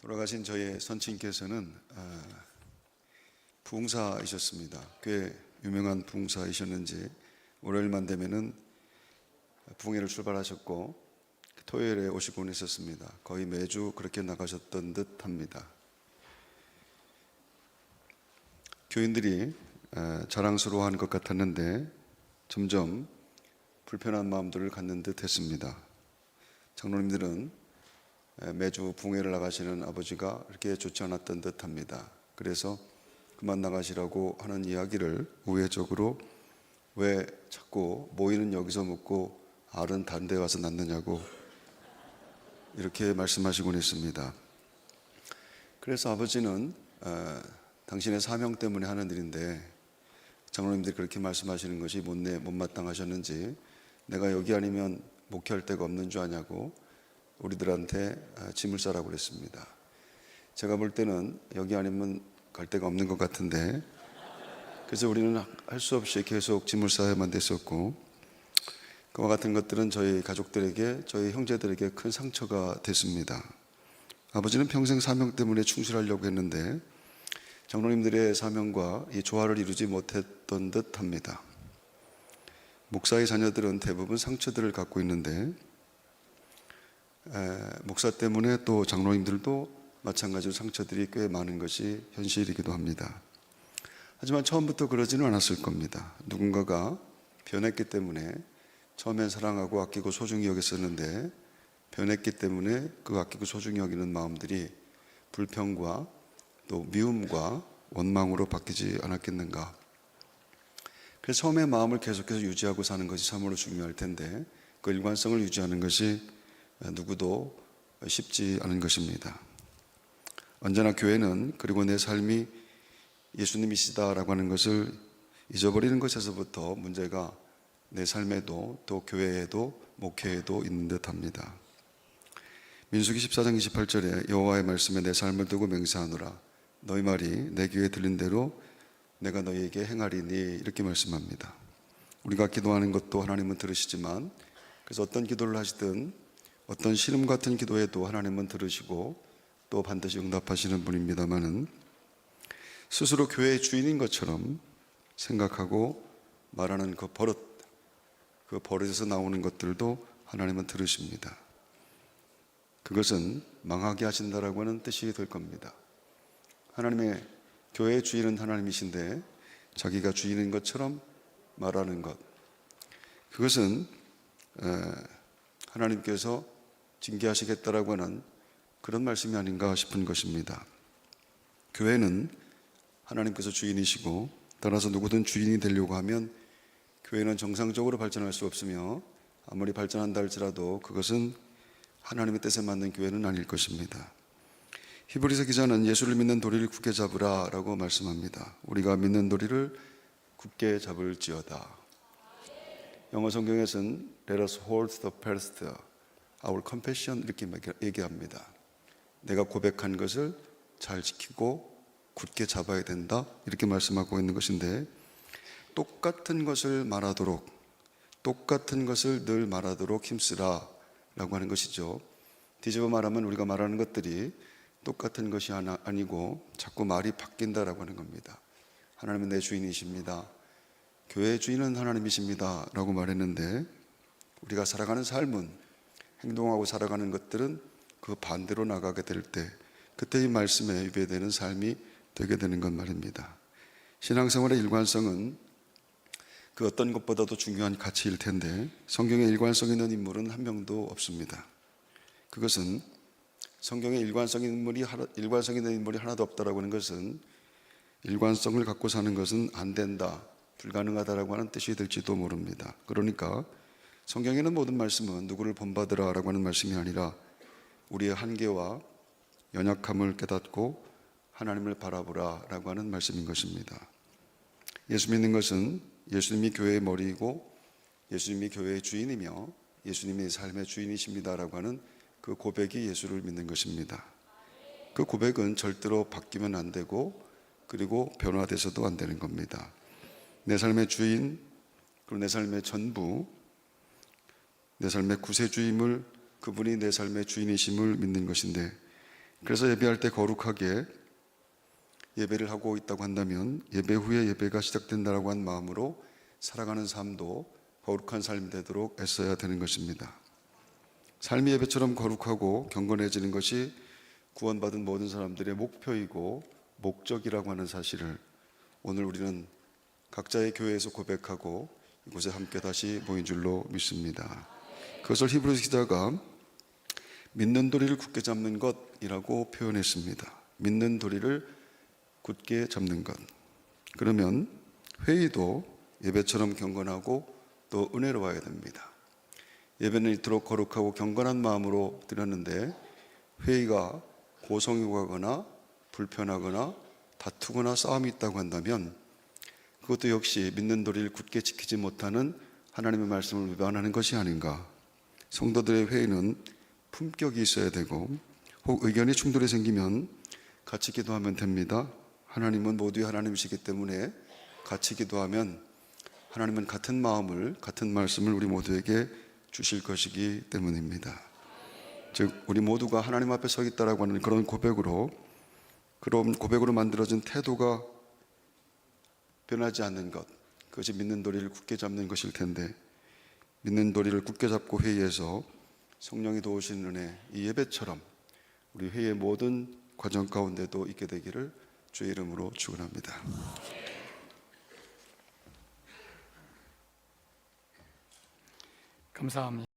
돌아가신 저희 선친께서는 아, 부흥사이셨습니다. 꽤 유명한 부흥사이셨는지 월요일만 되면은 부흥회를 출발하셨고 토요일에 오시곤 했었습니다. 거의 매주 그렇게 나가셨던 듯합니다. 교인들이 아, 자랑스러워하는 것 같았는데 점점 불편한 마음들을 갖는 듯했습니다. 장로님들은 매주 붕해를 나가시는 아버지가 그렇게 좋지 않았던 듯합니다. 그래서 그만 나가시라고 하는 이야기를 우회적으로 왜 자꾸 모이는 여기서 묻고 알은 다른 데 가서 낳느냐고 이렇게 말씀하시곤 했습니다. 그래서 아버지는 어, 당신의 사명 때문에 하는 일인데 장로님들이 그렇게 말씀하시는 것이 못내 못마땅하셨는지 내가 여기 아니면 목회할 데가 없는 줄 아냐고 우리들한테 아, 짐을 싸라고 그랬습니다. 제가 볼 때는 여기 아니면 갈 데가 없는 것 같은데 그래서 우리는 할 수 없이 계속 짐을 싸야만 됐었고 그와 같은 것들은 저희 가족들에게 저희 형제들에게 큰 상처가 됐습니다. 아버지는 평생 사명 때문에 충실하려고 했는데 장로님들의 사명과 이 조화를 이루지 못했던 듯합니다. 목사의 자녀들은 대부분 상처들을 갖고 있는데 에, 목사 때문에 또 장로님들도 마찬가지로 상처들이 꽤 많은 것이 현실이기도 합니다. 하지만 처음부터 그러지는 않았을 겁니다. 누군가가 변했기 때문에 처음엔 사랑하고 아끼고 소중히 여겼었는데 변했기 때문에 그 아끼고 소중히 여기는 마음들이 불평과 또 미움과 원망으로 바뀌지 않았겠는가. 그래서 처음에 마음을 계속해서 유지하고 사는 것이 참으로 중요할 텐데 그 일관성을 유지하는 것이 누구도 쉽지 않은 것입니다. 언제나 교회는 그리고 내 삶이 예수님이시다라고 하는 것을 잊어버리는 것에서부터 문제가 내 삶에도 또 교회에도 목회에도 있는 듯합니다. 민수기 14장 28절에 여호와의 말씀에 내 삶을 두고 맹세하노라 너희 말이 내 귀에 들린 대로 내가 너희에게 행하리니 이렇게 말씀합니다. 우리가 기도하는 것도 하나님은 들으시지만 그래서 어떤 기도를 하시든 어떤 신음 같은 기도에도 하나님은 들으시고 또 반드시 응답하시는 분입니다만은 스스로 교회의 주인인 것처럼 생각하고 말하는 그 버릇, 그 버릇에서 나오는 것들도 하나님은 들으십니다. 그것은 망하게 하신다라고 하는 뜻이 될 겁니다. 하나님의 교회의 주인은 하나님이신데 자기가 주인인 것처럼 말하는 것. 그것은 하나님께서 징계하시겠다라고 하는 그런 말씀이 아닌가 싶은 것입니다. 교회는 하나님께서 주인이시고 따라서 누구든 주인이 되려고 하면 교회는 정상적으로 발전할 수 없으며 아무리 발전한다 할지라도 그것은 하나님의 뜻에 맞는 교회는 아닐 것입니다. 히브리서 기자는 예수를 믿는 도리를 굳게 잡으라라고 말씀합니다. 우리가 믿는 도리를 굳게 잡을지어다. 영어 성경에서는 Let us hold the past, our confession 이렇게 얘기합니다. 내가 고백한 것을 잘 지키고 굳게 잡아야 된다 이렇게 말씀하고 있는 것인데 똑같은 것을 말하도록 똑같은 것을 늘 말하도록 힘쓰라라고 하는 것이죠. 뒤집어 말하면 우리가 말하는 것들이 똑같은 것이 하나 아니고 자꾸 말이 바뀐다라고 하는 겁니다. 하나님은 내 주인이십니다. 교회의 주인은 하나님이십니다. 라고 말했는데 우리가 살아가는 삶은 행동하고 살아가는 것들은 그 반대로 나가게 될 때 그때 이 말씀에 위배되는 삶이 되게 되는 것 말입니다. 신앙생활의 일관성은 그 어떤 것보다도 중요한 가치일 텐데 성경에 일관성 있는 인물은 한 명도 없습니다. 그것은 성경에 일관성 있는 인물이 일관성 있는 인물이 하나도 없다라고 하는 것은 일관성을 갖고 사는 것은 안 된다, 불가능하다라고 하는 뜻이 될지도 모릅니다. 그러니까 성경에는 모든 말씀은 누구를 본받으라라고 하는 말씀이 아니라 우리의 한계와 연약함을 깨닫고 하나님을 바라보라라고 하는 말씀인 것입니다. 예수 믿는 것은 예수님이 교회의 머리이고 예수님이 교회의 주인이며 예수님이 삶의 주인이십니다라고 하는 그 고백이 예수를 믿는 것입니다. 그 고백은 절대로 바뀌면 안 되고 그리고 변화돼서도 안 되는 겁니다. 내 삶의 주인 그리고 내 삶의 전부 내 삶의 구세주임을 그분이 내 삶의 주인이심을 믿는 것인데 그래서 예배할 때 거룩하게 예배를 하고 있다고 한다면 예배 후에 예배가 시작된다라고 한 마음으로 살아가는 삶도 거룩한 삶이 되도록 애써야 되는 것입니다. 삶이 예배처럼 거룩하고 경건해지는 것이 구원받은 모든 사람들의 목표이고 목적이라고 하는 사실을 오늘 우리는 각자의 교회에서 고백하고 이곳에 함께 다시 모인 줄로 믿습니다. 그것을 히브리서 기자가 믿는 도리를 굳게 잡는 것이라고 표현했습니다. 믿는 도리를 굳게 잡는 것. 그러면 회의도 예배처럼 경건하고 또 은혜로워야 됩니다. 예배는 이토록 거룩하고 경건한 마음으로 드렸는데 회의가 고성이 가거나 불편하거나 다투거나 싸움이 있다고 한다면 그것도 역시 믿는 도리를 굳게 지키지 못하는 하나님의 말씀을 위반하는 것이 아닌가. 성도들의 회의는 품격이 있어야 되고 혹 의견이 충돌이 생기면 같이 기도하면 됩니다. 하나님은 모두의 하나님이시기 때문에 같이 기도하면 하나님은 같은 마음을 같은 말씀을 우리 모두에게 주실 것이기 때문입니다. 즉 우리 모두가 하나님 앞에 서 있다라고 하는 그런 고백으로 그런 고백으로 만들어진 태도가 변하지 않는 것 그것이 믿는 도리를 굳게 잡는 것일 텐데 믿는 도리를 굳게 잡고 회의에서 성령이 도우시는 은혜 이 예배처럼 우리 회의의 모든 과정 가운데도 있게 되기를 주의 이름으로 축원합니다. 감사합니다.